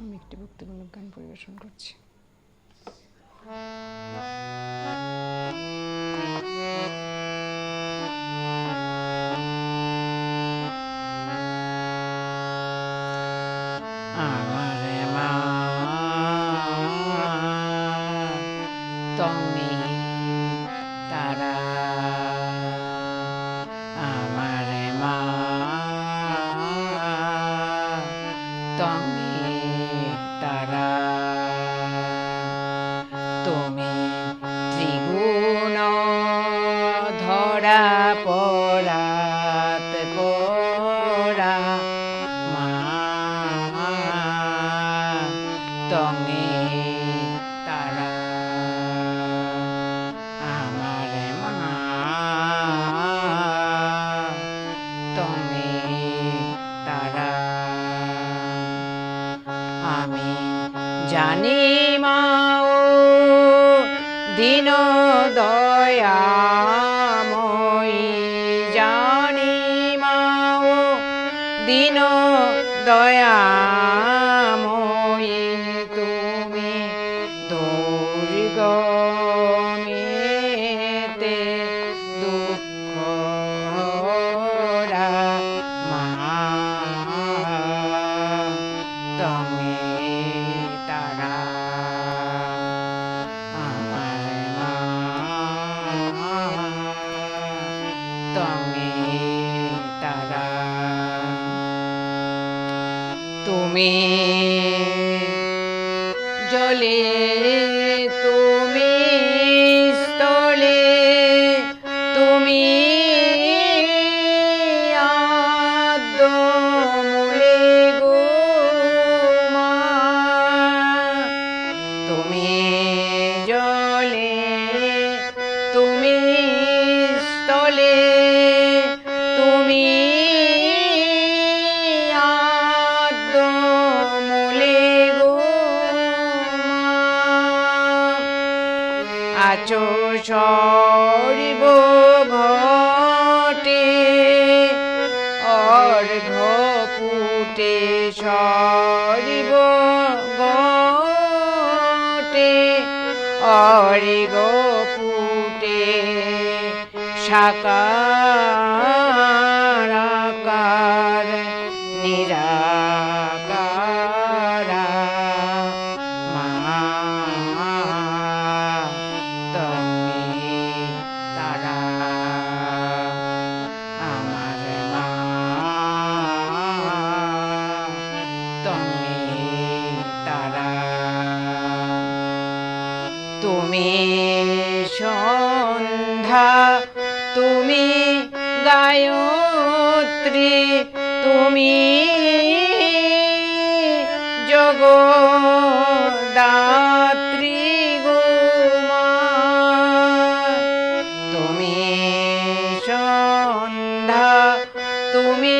আমি একটি ভক্তিমূলক গান পরিবেশন করছি। আমার মা তুমি তারা আমার মা তুমি তারা। আমি জানি মা ও দিন দয়াময়ী জানি মা ও দিন দয়াময়ী তুমি। জলে তুমি স্থলে তুমি তুমি আচো সরিব ঘটে অর্ঘ পুটে সরিব ঘটে অরিগ পুটে সাকারাকার তুমি সন্ধ্যা তুমি গায়ত্রী তুমি জগদাত্রী গো মা তুমি তুমি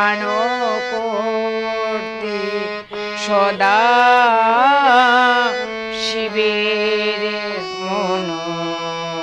ত্রাণ করতে সদা শিবের মনোহরা